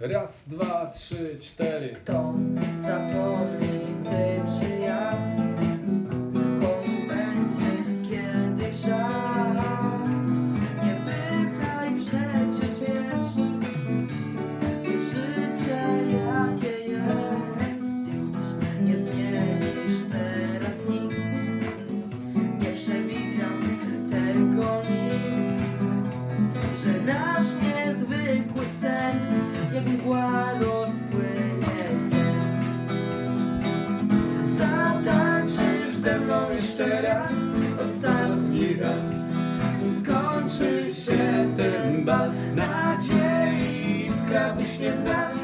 Raz, dwa, trzy, cztery. Kto zapomni Nadziei iskra buśnie w nas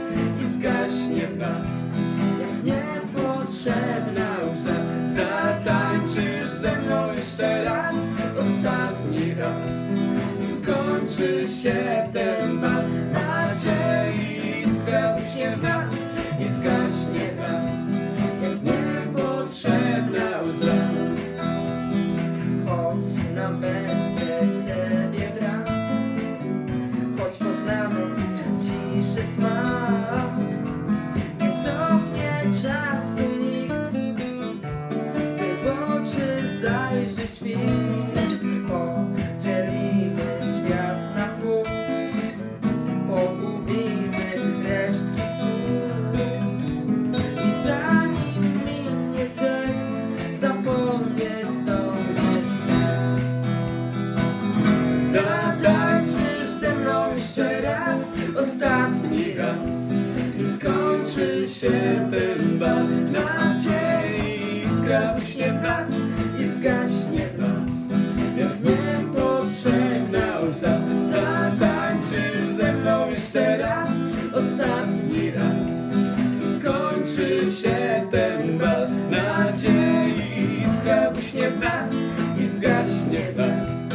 I zgaśnie w nas. Jak niepotrzebna łza Zatańczysz ze mną jeszcze raz Ostatni raz. I skończy się ten bal Nadziei iskra buśnie w nas I zgaśnie w nas. Jak niepotrzebna łza. Nam będzie raz skończy się ten bal Nadziei iskra buśnie w I zgaśnie w nas Jak niepotrzebna łza Zatańczysz ze mną jeszcze raz Ostatni raz. I skończy się ten bal Nadziei iskra buśnie w I zgaśnie w